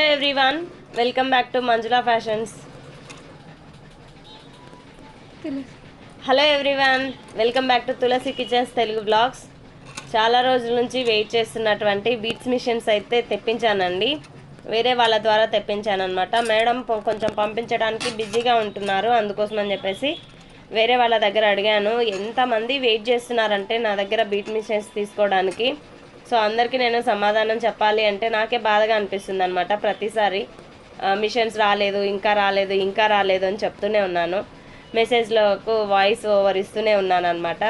Hello everyone welcome back to Manjula fashions hello everyone welcome back to Tulasi kitchens Telugu blogs చాలా రోజుల నుంచి wait చేస్తున్నటువంటి beats machines అయితే తెప్పించానండి. వేరే వాళ్ళ ద్వారా తెప్పించాను అనమాట మేడం కొంచెం పంపించడానికి బిజీగా ఉంటున్నారు అందుకోసం అని చెప్పేసి వేరే వాళ్ళ దగ్గర అడిగాను. ఎంతమంది వెయిట్ చేస్తున్నారంటే నా దగ్గర బీట్ మిషన్స్ తీసుకోవడానికి సో అందరికీ నేను సమాధానం చెప్పాలి అంటే నాకే బాధగా అనిపిస్తుంది అనమాట ప్రతిసారి. మిషన్స్ రాలేదు ఇంకా రాలేదు ఇంకా రాలేదు అని చెప్తూనే ఉన్నాను. మెసేజ్లకు వాయిస్ ఓవర్ ఇస్తూనే ఉన్నాను అనమాట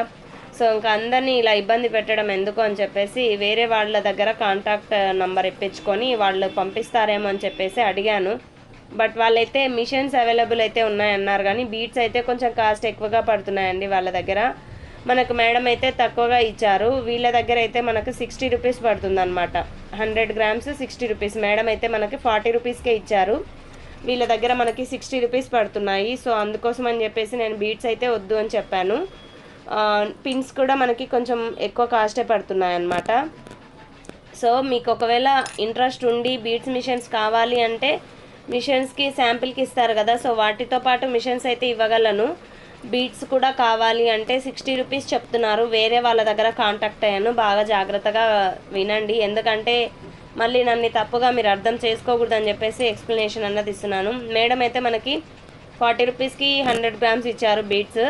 సో ఇంకా అందరినీ ఇలా ఇబ్బంది పెట్టడం ఎందుకు అని చెప్పేసి వేరే వాళ్ళ దగ్గర కాంటాక్ట్ నంబర్ ఇప్పించుకొని వాళ్ళు పంపిస్తారేమో అని చెప్పేసి అడిగాను. బట్ వాళ్ళైతే మిషన్స్ అవైలబుల్ అయితే ఉన్నాయన్నారు కానీ బీట్స్ అయితే కొంచెం కాస్ట్ ఎక్కువగా పడుతున్నాయండి వాళ్ళ దగ్గర. మనకు మేడం అయితే తక్కువగా ఇచ్చారు. వీళ్ళ దగ్గర అయితే మనకు సిక్స్టీ రూపీస్ పడుతుంది అనమాట hundred grams sixty rupees madam అయితే మనకి ఫార్టీ రూపీస్కే ఇచ్చారు. వీళ్ళ దగ్గర మనకి సిక్స్టీ రూపీస్ పడుతున్నాయి. సో అందుకోసం అని చెప్పేసి నేను బీట్స్ అయితే వద్దు అని చెప్పాను. పిన్స్ కూడా మనకి కొంచెం ఎక్కువ కాస్టే పడుతున్నాయి అన్నమాట సో మీకు ఒకవేళ ఇంట్రెస్ట్ ఉండి బీట్స్ మిషన్స్ కావాలి అంటే మిషన్స్కి శాంపిల్కి ఇస్తారు కదా. సో వాటితో పాటు మిషన్స్ అయితే ఇవ్వగలను. బీట్స్ కూడా కావాలి అంటే సిక్స్టీ రూపీస్ చెప్తున్నారు. వేరే వాళ్ళ దగ్గర కాంటాక్ట్ అయ్యాను. బాగా జాగ్రత్తగా వినండి. ఎందుకంటే మళ్ళీ నన్ను తప్పుగా మీరు అర్థం చేసుకోకూడదని చెప్పేసి ఎక్స్ప్లెనేషన్ అన్నది ఇస్తున్నాను. మేడం అయితే మనకి ఫార్టీ రూపీస్కి హండ్రెడ్ గ్రామ్స్ ఇచ్చారు బీట్స్.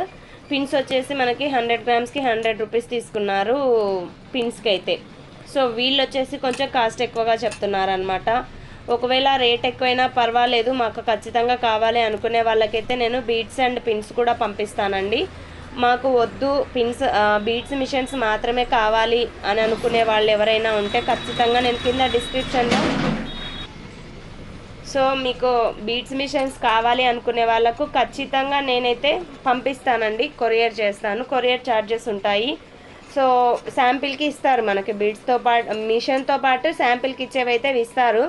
పిన్స్ వచ్చేసి మనకి హండ్రెడ్ గ్రామ్స్కి హండ్రెడ్ రూపీస్ తీసుకున్నారు పిన్స్కి అయితే. సో వీళ్ళు వచ్చేసి కొంచెం కాస్ట్ ఎక్కువగా చెప్తున్నారు అనమాట ఒకవేళ రేట్ ఎక్కువైనా పర్వాలేదు మాకు ఖచ్చితంగా కావాలి అనుకునే వాళ్ళకైతే నేను బీట్స్ అండ్ పిన్స్ కూడా పంపిస్తానండి. మాకు వద్దు పిన్స్ బీట్స్ మిషన్స్ మాత్రమే కావాలి అని అనుకునే వాళ్ళు ఎవరైనా ఉంటే ఖచ్చితంగా నేను కింద డిస్క్రిప్షన్లో సో మీకు బీట్స్ మిషన్స్ కావాలి అనుకునే వాళ్ళకు ఖచ్చితంగా నేనైతే పంపిస్తానండి. కొరియర్ చేస్తాను. కొరియర్ ఛార్జెస్ ఉంటాయి. సో శాంపిల్కి ఇస్తారు మనకి బీట్స్తో పాటు మిషన్తో పాటు శాంపిల్కి ఇచ్చేవైతే ఇస్తారు.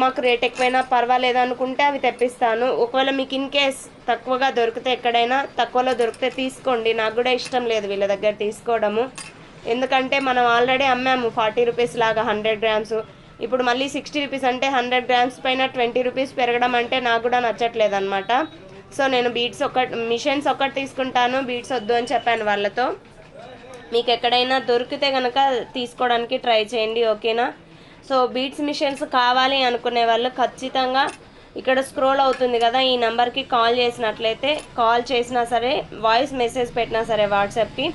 మాకు రేట్ ఎక్కువైనా పర్వాలేదు అనుకుంటే అవి తెప్పిస్తాను. ఒకవేళ మీకు ఇన్ కేస్ తక్కువగా దొరికితే ఎక్కడైనా తక్కువలో దొరికితే తీసుకోండి. నాకు కూడా ఇష్టం లేదు వీళ్ళ దగ్గర తీసుకోవడము. ఎందుకంటే మనం ఆల్రెడీ అమ్మాము ఫార్టీ రూపీస్ లాగా హండ్రెడ్ గ్రామ్స్. ఇప్పుడు మళ్ళీ సిక్స్టీ రూపీస్ అంటే హండ్రెడ్ గ్రామ్స్ పైన ట్వంటీ రూపీస్ పెరగడం అంటే నాకు కూడా నచ్చట్లేదు అనమాట సో నేను బీట్స్ ఒకటి మిషన్స్ ఒకటి తీసుకుంటాను. బీట్స్ వద్దు అని చెప్పాను వాళ్ళతో. మీకు ఎక్కడైనా దొరికితే కనుక తీసుకోవడానికి ట్రై చేయండి ఓకేనా? సో బీట్స్ మిషన్స్ కావాలి అనుకునే వాళ్ళు ఖచ్చితంగా ఇక్కడ స్క్రోల్ అవుతుంది కదా ఈ నెంబర్కి కాల్ చేసినట్లయితే కాల్ చేసినా సరే వాయిస్ మెసేజ్ పెట్టినా సరే వాట్సాప్కి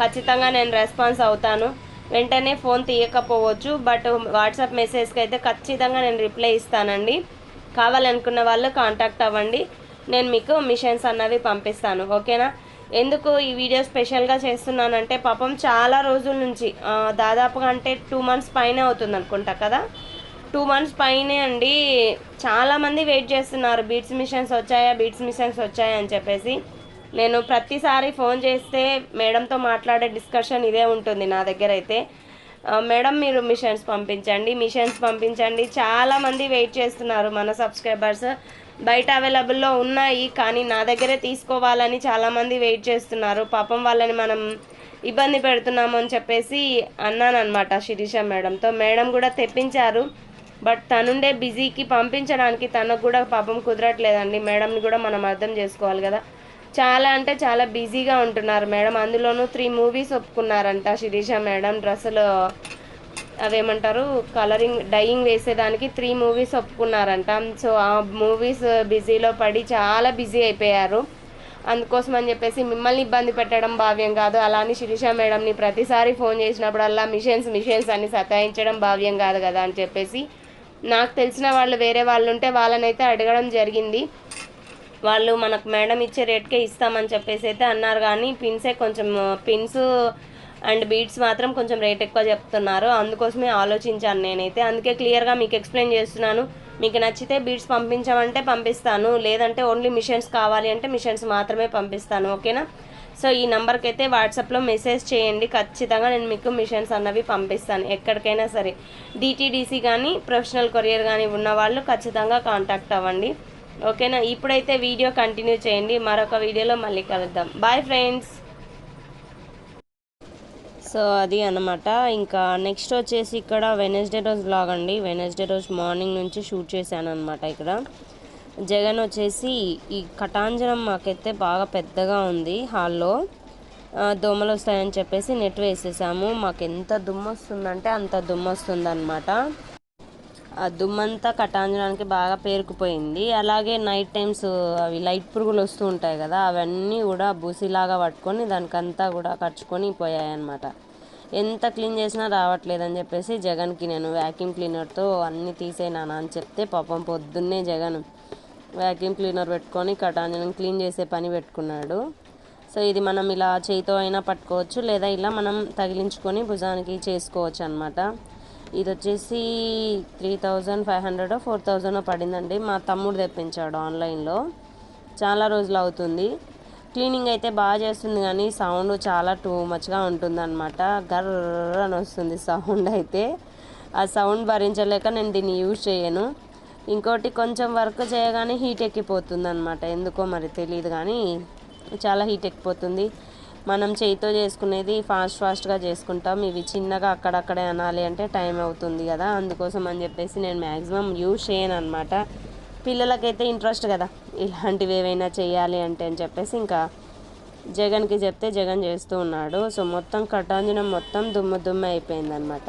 ఖచ్చితంగా నేను రెస్పాన్స్ అవుతాను. వెంటనే ఫోన్ తీయకపోవచ్చు బట్ వాట్సాప్ మెసేజ్కి అయితే ఖచ్చితంగా నేను రిప్లై ఇస్తానండి. కావాలనుకున్న వాళ్ళు కాంటాక్ట్ అవ్వండి. నేను మీకు మిషన్స్ అన్నవి పంపిస్తాను. ఓకేనా? ఎందుకు ఈ వీడియో స్పెషల్గా చేస్తున్నానంటే పాపం చాలా రోజుల నుంచి దాదాపుగా అంటే టూ మంత్స్ పైనే అవుతుంది అనుకుంటా కదా? టూ మంత్స్ పైనే అండి. చాలామంది వెయిట్ చేస్తున్నారు. బీట్స్ మిషన్స్ వచ్చాయా బీట్స్ మిషన్స్ వచ్చాయా అని చెప్పేసి. నేను ప్రతిసారి ఫోన్ చేస్తే మేడంతో మాట్లాడే డిస్కషన్ ఇదే ఉంటుంది నా దగ్గర అయితే. మేడం మీరు మిషన్స్ పంపించండి మిషన్స్ పంపించండి. చాలామంది వెయిట్ చేస్తున్నారు మన సబ్స్క్రైబర్స్. బయట అవైలబుల్లో ఉన్నాయి కానీ నా దగ్గరే తీసుకోవాలని చాలామంది వెయిట్ చేస్తున్నారు. పాపం వాళ్ళని మనం ఇబ్బంది పెడుతున్నాము అని చెప్పేసి అన్నానమాట శిరీష మేడంతో మేడం కూడా తెప్పించారు బట్ తనుండే బిజీకి పంపించడానికి తనకు కూడా పాపం కుదరట్లేదండి. మేడంని కూడా మనం అర్థం చేసుకోవాలి కదా. చాలా అంటే చాలా బిజీగా ఉంటున్నారు మేడం. అందులోనూ త్రీ మూవీస్ ఒప్పుకున్నారంట శిరీష మేడం. డ్రెస్సులు అవేమంటారు? కలరింగ్ డైయింగ్ వేసేదానికి త్రీ మూవీస్ ఒప్పుకున్నారంట. సో ఆ మూవీస్ బిజీలో పడి చాలా బిజీ అయిపోయారు. అందుకోసం అని చెప్పేసి మిమ్మల్ని ఇబ్బంది పెట్టడం భావ్యం కాదు. అలా అని శిరీష మేడంని ప్రతిసారి ఫోన్ చేసినప్పుడల్లా మిషన్స్ మిషన్స్ అని సతాయించడం భావ్యం కాదు కదా అని చెప్పేసి. నాకు తెలిసిన వాళ్ళు వేరే వాళ్ళు ఉంటే వాళ్ళనైతే అడగడం జరిగింది. వాళ్ళు మనకు మేడం ఇచ్చే రేట్కే ఇస్తామని చెప్పేసి అయితే అన్నారు. కానీ పిన్సే కొంచెం పిన్స్ అండ్ బీడ్స్ మాత్రం కొంచెం రేట్ ఎక్కువ చెప్తున్నారు. అందుకోసమే ఆలోచించాను నేనైతే. అందుకే క్లియర్గా మీకు ఎక్స్ప్లెయిన్ చేస్తున్నాను. మీకు నచ్చితే బీడ్స్ పంపించమంటే పంపిస్తాను. లేదంటే ఓన్లీ మిషన్స్ కావాలి అంటే మిషన్స్ మాత్రమే పంపిస్తాను. ఓకేనా? సో ఈ నెంబర్కి అయితే వాట్సాప్లో మెసేజ్ చేయండి. ఖచ్చితంగా నేను మీకు మిషన్స్ అన్నవి పంపిస్తాను. ఎక్కడికైనా సరే. డిటీడీసీ కానీ ప్రొఫెషనల్ కొరియర్ కానీ ఉన్న వాళ్ళు ఖచ్చితంగా కాంటాక్ట్ అవ్వండి. ఓకేనా? ఇప్పుడైతే వీడియో కంటిన్యూ చేయండి. మరొక వీడియోలో మళ్ళీ కలుద్దాం. బాయ్ ఫ్రెండ్స్ సో అది అనమాట ఇంకా నెక్స్ట్ వచ్చేసి ఇక్కడ వెనస్డే రోజు బ్లాగ్ అండి. వెనస్డే రోజు మార్నింగ్ నుంచి షూట్ చేశాను అనమాట ఇక్కడ. జగన్ వచ్చేసి ఈ కటాంజనం మాకైతే బాగా పెద్దగా ఉంది హాల్లో దోమలు వస్తాయని చెప్పేసి నెట్ వేసేసాము. మాకు ఎంత దుమ్ము వస్తుందంటే అంత దుమ్ము వస్తుందన్నమాట ఆ దుమ్మంతా కటాంజనానికి బాగా పేరుకుపోయింది. అలాగే నైట్ టైమ్స్ అవి లైట్ పురుగులు వస్తూ ఉంటాయి కదా అవన్నీ కూడా బూసిలాగా పట్టుకొని దానికంతా కూడా కరుచుకొని పోయాయి అన్నమాట ఎంత క్లీన్ చేసినా రావట్లేదని చెప్పేసి జగన్కి నేను వ్యాక్యూమ్ క్లీనర్తో అన్నీ తీసేనానా అని చెప్తే పాపం పొద్దున్నే జగన్ వ్యాక్యూమ్ క్లీనర్ పెట్టుకొని కటాంజనం క్లీన్ చేసే పని పెట్టుకున్నాడు. సో ఇది మనం ఇలా చేయితో అయినా పట్టుకోవచ్చు లేదా ఇలా మనం తగిలించుకొని భుజానికి చేసుకోవచ్చు అనమాట ఇది వచ్చేసి three thousand five hundred four thousand పడిందండి. మా తమ్ముడు తెప్పించాడు ఆన్లైన్లో. చాలా రోజులు అవుతుంది క్లీనింగ్ అయితే బాగా చేస్తుంది కానీ సౌండ్ చాలా టూ మచ్గా ఉంటుంది అనమాట గర్ర అని వస్తుంది సౌండ్ అయితే. ఆ సౌండ్ భరించలేక నేను దీన్ని యూజ్ చేయను. ఇంకోటి కొంచెం వర్క్ చేయగానే హీట్ ఎక్కిపోతుంది అనమాట ఎందుకో మరి తెలియదు కానీ చాలా హీట్ ఎక్కిపోతుంది. మనం చేయితో చేసుకునేది ఫాస్ట్ ఫాస్ట్గా చేసుకుంటాం. ఇవి చిన్నగా అక్కడక్కడే అనాలి అంటే టైం అవుతుంది కదా. అందుకోసం అని చెప్పేసి నేను మ్యాక్సిమం యూజ్ చేయను అనమాట పిల్లలకైతే ఇంట్రెస్ట్ కదా. ఇలాంటివి ఏవైనా చేయాలి అంటే అని చెప్పేసి ఇంకా జగన్కి చెప్తే జగన్ చేస్తూ ఉన్నాడు. సో మొత్తం కటాంజనం మొత్తం దుమ్ము దుమ్ము అయిపోయింది అనమాట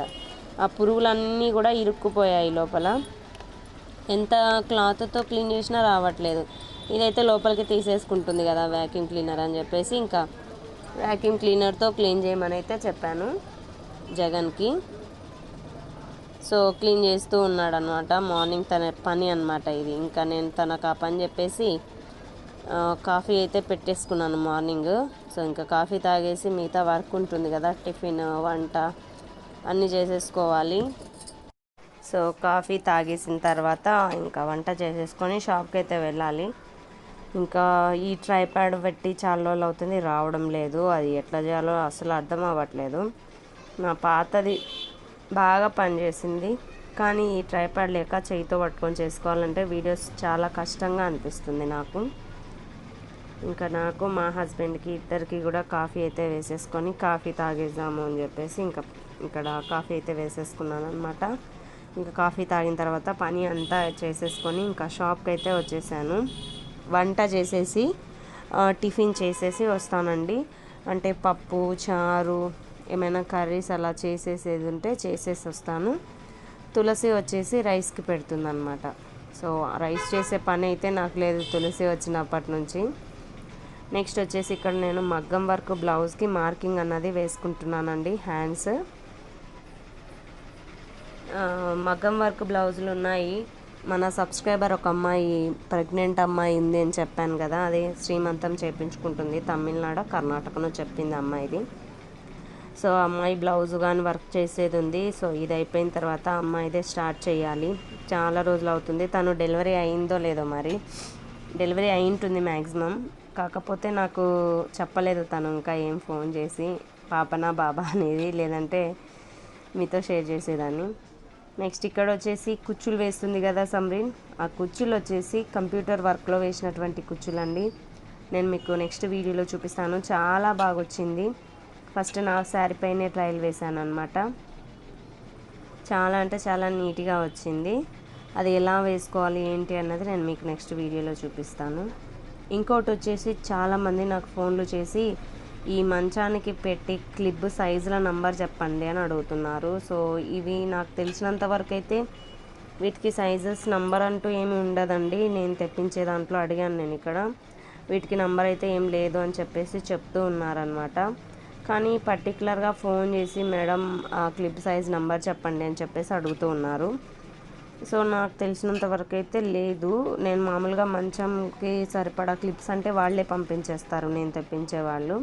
ఆ పురుగులన్నీ కూడా ఇరుక్కుపోయాయి లోపల. ఎంత క్లాత్తో క్లీన్ చేసినా రావట్లేదు. ఇదైతే లోపలికి తీసేసుకుంటుంది కదా వ్యాక్యూమ్ క్లీనర్ అని చెప్పేసి ఇంకా వ్యాక్యూమ్ క్లీనర్తో క్లీన్ చేయమని అయితే చెప్పాను జగన్కి. సో క్లీన్ చేస్తూ ఉన్నాడు అనమాట మార్నింగ్ తన పని అనమాట ఇది. ఇంకా నేను తనకు ఆ పని చెప్పేసి కాఫీ అయితే పెట్టేసుకున్నాను మార్నింగ్ సో ఇంకా కాఫీ తాగేసి మిగతా వర్క్ ఉంటుంది కదా టిఫిన్ వంట అన్నీ చేసేసుకోవాలి. సో కాఫీ తాగేసిన తర్వాత ఇంకా వంట చేసేసుకొని షాప్కి అయితే వెళ్ళాలి. ఇంకా ఈ ట్రైప్యాడ్ పెట్టి చాలా రోజులు అవుతుంది రావడం లేదు. అది ఎట్లా చేయాలో అసలు అర్థం అవ్వట్లేదు. నా పాతది బాగా పనిచేసింది కానీ ఈ ట్రైప్యాడ్ లేక చేయితో పట్టుకొని చేసుకోవాలంటే వీడియోస్ చాలా కష్టంగా అనిపిస్తుంది నాకు. ఇంకా నాకు మా హస్బెండ్కి ఇద్దరికి కూడా కాఫీ అయితే వేసేసుకొని కాఫీ తాగేద్దాము అని చెప్పేసి ఇంకా ఇక్కడ కాఫీ అయితే వేసేసుకున్నాను అనమాట ఇంకా కాఫీ తాగిన తర్వాత పని అంతా చేసేసుకొని ఇంకా షాప్కి అయితే వచ్చేసాను. వంట చేసేసి టిఫిన్ చేసేసి వస్తానండి. అంటే పప్పు చారు ఏమైనా కర్రీస్ అలా చేసేసేది ఉంటే చేసేసి వస్తాను. తులసి వచ్చేసి రైస్కి పెడుతుందనమాట సో రైస్ చేసే పని అయితే నాకు లేదు తులసి వచ్చినప్పటి నుంచి. నెక్స్ట్ వచ్చేసి ఇక్కడ నేను మగ్గం వర్క్ బ్లౌజ్కి మార్కింగ్ అన్నది వేసుకుంటున్నానండి హ్యాండ్స్. మగ్గం వర్క్ బ్లౌజులు ఉన్నాయి మన సబ్స్క్రైబర్ ఒక అమ్మాయి ప్రెగ్నెంట్ అమ్మాయి ఉంది అని చెప్పాను కదా అది శ్రీమంతం చేపించుకుంటుంది తమిళనాడు కర్ణాటకను చెప్పింది అమ్మాయిది. సో అమ్మాయి బ్లౌజ్ కానీ వర్క్ చేసేది ఉంది. సో ఇది అయిపోయిన తర్వాత అమ్మాయిదే స్టార్ట్ చేయాలి. చాలా రోజులు అవుతుంది. తను డెలివరీ అయిందో లేదో మరి. డెలివరీ అయి ఉంటుంది మ్యాక్సిమం కాకపోతే నాకు చెప్పలేదు తను ఇంకా ఏం ఫోన్ చేసి పాపనా బాబా అనేది లేదంటే మీతో షేర్ చేసేదాన్ని. నెక్స్ట్ ఇక్కడ వచ్చేసి కుచ్చులు వేస్తుంది కదా సమ్రీన్. ఆ కుచ్చులు వచ్చేసి కంప్యూటర్ వర్క్లో వేసినటువంటి కుచ్చులండి. నేను మీకు నెక్స్ట్ వీడియోలో చూపిస్తాను. చాలా బాగా వచ్చింది ఫస్ట్ నా శారీ పైనే ట్రయల్ వేసాను అనమాట చాలా అంటే చాలా నీట్గా వచ్చింది. అది ఎలా వేసుకోవాలి ఏంటి అన్నది నేను మీకు నెక్స్ట్ వీడియోలో చూపిస్తాను. ఇంకోటి వచ్చేసి చాలామంది నాకు ఫోన్లు చేసి ఈ మంచానికి పెట్టి క్లిప్ సైజుల నంబర్ చెప్పండి అని అడుగుతున్నారు. సో ఇవి నాకు తెలిసినంత వరకు అయితే వీటికి సైజెస్ నంబర్ అంటూ ఏమి ఉండదండి. నేను తెప్పించే దాంట్లో అడిగాను నేను ఇక్కడ. వీటికి నంబర్ అయితే ఏం లేదు అని చెప్పేసి చెప్తూ ఉన్నారనమాట కానీ పర్టికులర్గా ఫోన్ చేసి మేడం ఆ క్లిప్ సైజ్ నంబర్ చెప్పండి అని చెప్పేసి అడుగుతూ ఉన్నారు. సో నాకు తెలిసినంత వరకు అయితే లేదు. నేను మామూలుగా మంచంకి సరిపడా క్లిప్స్ అంటే వాళ్ళే పంపించేస్తారు. నేను తెప్పించే వాళ్ళు.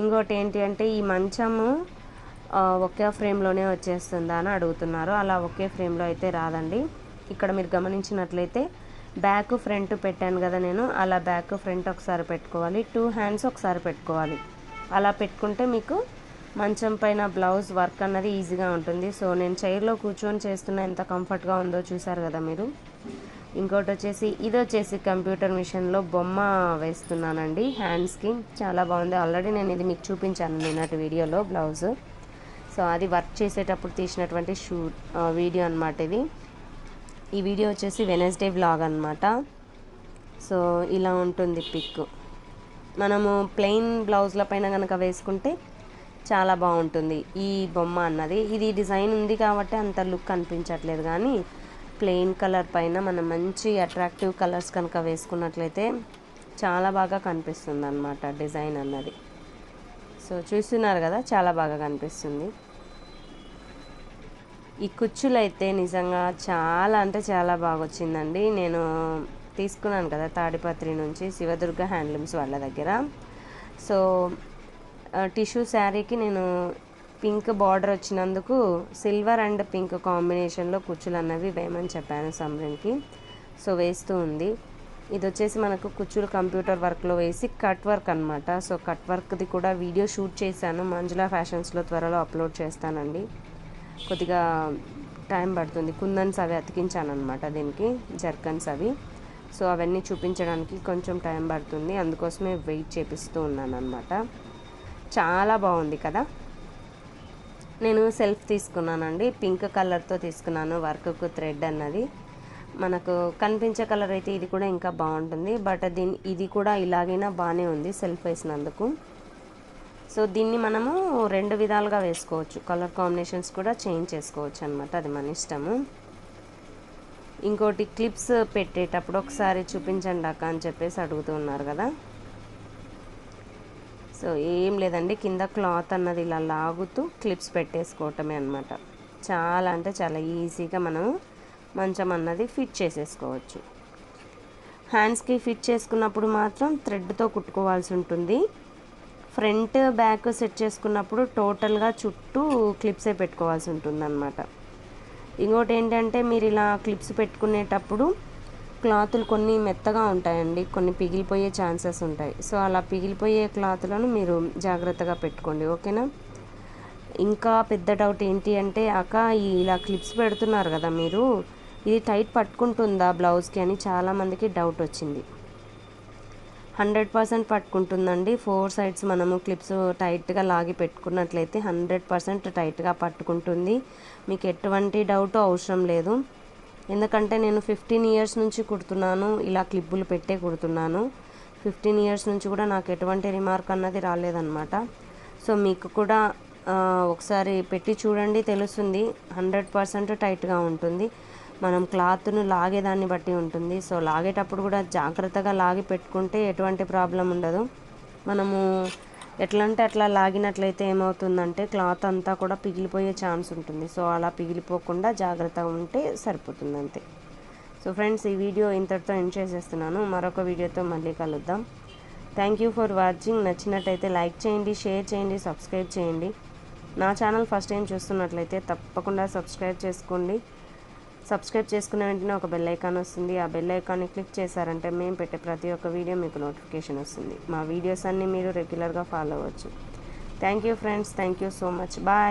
ఇంకోటి ఏంటి అంటే ఈ మంచము ఒకే ఫ్రేమ్లోనే వచ్చేస్తుందా అని అడుగుతున్నారు. అలా ఒకే ఫ్రేమ్లో అయితే రాదండి. ఇక్కడ మీరు గమనించినట్లయితే బ్యాక్ ఫ్రంట్ పెట్టాను కదా నేను అలా బ్యాక్ ఫ్రంట్ ఒకసారి పెట్టుకోవాలి టూ హ్యాండ్స్ ఒకసారి పెట్టుకోవాలి. అలా పెట్టుకుంటే మీకు మంచం పైన బ్లౌజ్ వర్క్ అన్నది ఈజీగా ఉంటుంది. సో నేను చైర్లో కూర్చొని చేస్తున్న ఎంత కంఫర్ట్గా ఉందో చూసారు కదా మీరు. ఇంకోటి వచ్చేసి ఇది వచ్చేసి కంప్యూటర్ మిషన్లో బొమ్మ వేస్తున్నానండి హ్యాండ్స్కి. చాలా బాగుంది. ఆల్రెడీ నేను ఇది మీకు చూపించాను నిన్నటి వీడియోలో బ్లౌజ్. సో అది వర్క్ చేసేటప్పుడు తీసినటువంటి షూట్ వీడియో అనమాట ఇది. ఈ వీడియో వచ్చేసి వెనస్డే వ్లాగ్ అనమాట సో ఇలా ఉంటుంది పిక్. మనము ప్లెయిన్ బ్లౌజ్ల పైన కనుక వేసుకుంటే చాలా బాగుంటుంది ఈ బొమ్మ అన్నది. ఇది డిజైన్ ఉంది కాబట్టి అంత లుక్ అనిపించట్లేదు కానీ ప్లెయిన్ కలర్ పైన మనం మంచి అట్రాక్టివ్ కలర్స్ కనుక వేసుకున్నట్లయితే చాలా బాగా కనిపిస్తుంది అనమాట డిజైన్ అన్నది. సో చూస్తున్నారు కదా చాలా బాగా కనిపిస్తుంది. ఈ కుచ్చులు అయితే నిజంగా చాలా అంటే చాలా బాగా వచ్చిందండి నేను తీసుకున్నాను కదా తాడిపత్రి నుంచి శివదుర్గ హ్యాండ్లూమ్స్ వాళ్ళ దగ్గర. సో టిష్యూ శారీకి నేను పింక్ బార్డర్ వచ్చినందుకు సిల్వర్ అండ్ పింక్ కాంబినేషన్లో కుచ్చులు అన్నవి వేయమని చెప్పాను సమ్రిన్కి సో వేస్తూ ఉంది. ఇది వచ్చేసి మనకు కుచ్చులు కంప్యూటర్ వర్క్లో వేసి కట్ వర్క్ అనమాట సో కట్ వర్క్ది కూడా వీడియో షూట్ చేశాను. మంజులా ఫ్యాషన్స్లో త్వరలో అప్లోడ్ చేస్తానండి. కొద్దిగా టైం పడుతుంది. కుందన్స్ అవి అతికించాను అనమాట దీనికి జర్కన్స్ అవి. సో అవన్నీ చూపించడానికి కొంచెం టైం పడుతుంది. అందుకోసమే వెయిట్ చేపిస్తూ ఉన్నాను అనమాట చాలా బాగుంది కదా. నేను సెల్ఫ్ తీసుకున్నానండి. పింక్ కలర్తో తీసుకున్నాను వర్క్కు థ్రెడ్ అన్నది. మనకు కనిపించే కలర్ అయితే ఇది కూడా ఇంకా బాగుంటుంది. బట్ దీని ఇది కూడా ఇలాగైనా బాగానే ఉంది సెల్ఫ్ వేసినందుకు. సో దీన్ని మనము రెండు విధాలుగా వేసుకోవచ్చు. కలర్ కాంబినేషన్స్ కూడా చేంజ్ చేసుకోవచ్చు అనమాట అది మన ఇష్టము. ఇంకోటి క్లిప్స్ పెట్టేటప్పుడు ఒకసారి చూపించండి అక్క అని చెప్పేసి అడుగుతూ ఉన్నారు కదా. సో ఏం లేదండి కింద క్లాత్ అన్నది ఇలా లాగుతూ క్లిప్స్ పెట్టేసుకోవటమే అనమాట చాలా అంటే చాలా ఈజీగా మనం మంచం అన్నది ఫిట్ చేసేసుకోవచ్చు. హ్యాండ్స్కి ఫిట్ చేసుకున్నప్పుడు మాత్రం థ్రెడ్తో కుట్టుకోవాల్సి ఉంటుంది. ఫ్రంట్ బ్యాక్ సెట్ చేసుకున్నప్పుడు టోటల్గా చుట్టూ క్లిప్సే పెట్టుకోవాల్సి ఉంటుంది అనమాట ఇంకోటి ఏంటంటే మీరు ఇలా క్లిప్స్ పెట్టుకునేటప్పుడు క్లాతులు కొన్ని మెత్తగా ఉంటాయండి కొన్ని పిగిలిపోయే ఛాన్సెస్ ఉంటాయి. సో అలా పిగిలిపోయే క్లాతులను మీరు జాగ్రత్తగా పెట్టుకోండి ఓకేనా? ఇంకా పెద్ద డౌట్ ఏంటి అంటే అక్క ఈ ఇలా క్లిప్స్ పెడుతున్నారు కదా మీరు ఇది టైట్ పట్టుకుంటుందా బ్లౌజ్కి అని చాలామందికి డౌట్ వచ్చింది. హండ్రెడ్ పర్సెంట్ పట్టుకుంటుందండి. ఫోర్ సైడ్స్ మనము క్లిప్స్ టైట్గా లాగి పెట్టుకున్నట్లయితే హండ్రెడ్ పర్సెంట్ టైట్గా పట్టుకుంటుంది. మీకు ఎటువంటి డౌట్ అవసరం లేదు. ఎందుకంటే నేను ఫిఫ్టీన్ ఇయర్స్ నుంచి కుడుతున్నాను ఇలా క్లిప్పులు పెట్టే కుడుతున్నాను. ఫిఫ్టీన్ ఇయర్స్ నుంచి కూడా నాకు ఎటువంటి రిమార్క్ అన్నది రాలేదన్నమాట. సో మీకు కూడా ఒకసారి పెట్టి చూడండి తెలుస్తుంది. హండ్రెడ్ పర్సెంట్ టైట్గా ఉంటుంది. మనం క్లాత్ను లాగేదాన్ని బట్టి ఉంటుంది. సో లాగేటప్పుడు కూడా జాగ్రత్తగా లాగి పెట్టుకుంటే ఎటువంటి ప్రాబ్లం ఉండదు. మనము ఎట్లా అంటే అట్లా లాగినట్లయితే ఏమవుతుందంటే క్లాత్ అంతా కూడా పిగిలిపోయే ఛాన్స్ ఉంటుంది. సో అలా పిగిలిపోకుండా జాగ్రత్తగా ఉంటే సరిపోతుంది అంతే సో ఫ్రెండ్స్ ఈ వీడియో ఇంతటితో ఎండ్ చేసేస్తున్నాను. మరొక వీడియోతో మళ్ళీ కలుద్దాం. థ్యాంక్ యూ ఫర్ వాచింగ్ నచ్చినట్టయితే లైక్ చేయండి షేర్ చేయండి సబ్స్క్రైబ్ చేయండి. నా ఛానల్ ఫస్ట్ టైం చూస్తున్నట్లయితే తప్పకుండా సబ్స్క్రైబ్ చేసుకోండి. సబ్స్క్రైబ్ చేసుకున్న వెంటనే ఒక బెల్ ఐకాన్ వస్తుంది. ఆ బెల్ ఐకాన్ని క్లిక్ చేశారంటే మేము పెట్టే ప్రతి ఒక్క వీడియో మీకు నోటిఫికేషన్ వస్తుంది. మా వీడియోస్ అన్నీ మీరు రెగ్యులర్గా ఫాలో అవ్వచ్చు. Thank you friends thank you so much bye